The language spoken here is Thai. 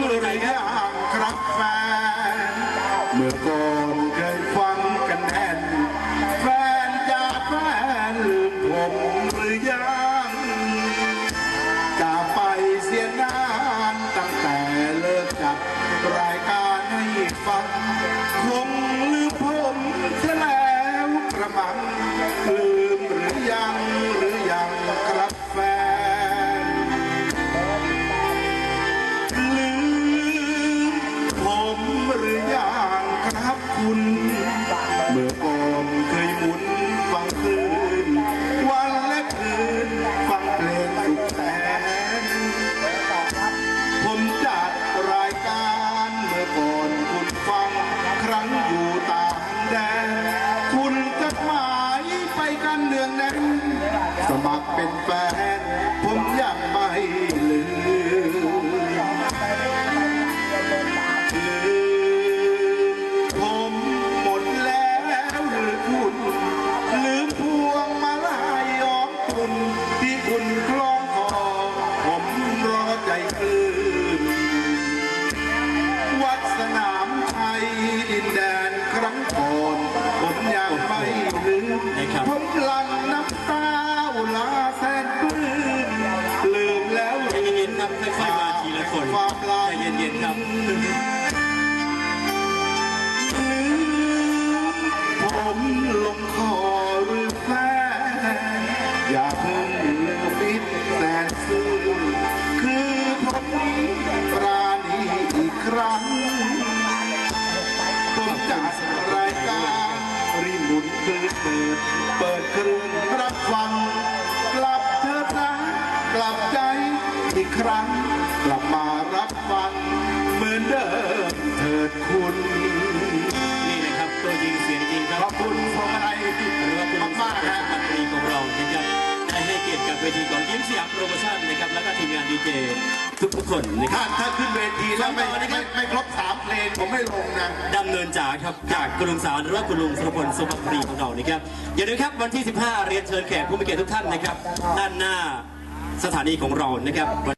บุรีห่างครับแฟน เมื่อก่อนเคยฟังกันแน่นแฟนจากแฟนลืมผมหรือยังจะไปเสียนานตั้งแต่เลิกจับรายการให้ฟัง คงลืมผมซะแล้วกระมัง แน่นสมัครเป็นแฟน ผมยังไม่ลืมผมหมดแล้วหรือคุณลืมพวงมาลายย้อมคุณที่คุณคล้องคอผมรอใจกลืนวัดสนามชัยดินแดนครั้งก่อนผมยังไม่ลืมผม เย็นๆครับผมลงคอหรือแฟนอย่าเพิ่งลืมมิตรแสนซื่อคือผมปราณีอีกครั้งผมจัดรายการรีหมุนคืนเปิด เปิดเครื่งรับฟัง กลับเถิดนะกลับใจอีกครั้ง ลับมารับฟังเหมือนเดิมเถิดคุณ นี่นะครับตัวจริงเสียงจริงครับขอบคุณพวงมาลัยหรือว่าคุณลุงมากๆสุนะพัตรีของเรานะครับได้ให้เกียรติกับเวทีของยิ้มสยามโปรโมชั่นนะครับแล้วก็ทีมงานดีเจทุกๆคนนะคถ้ารับถ้าขึ้นเวทีแล้วไม่ต่อนะครับไม่ไม่ครบสามเพลงผมไม่ลงนะ ดำเนินจ่าครับจากคุณลุงสาวหรือว่าคุณลุงสุรพลสุภปรีของเรานะครับอย่าลืมครับวันที่ 15 เรียนเชิญแขกผู้มีเกียรติทุกท่านนะครับ ด้านหน้าสถานีของเรานะครับ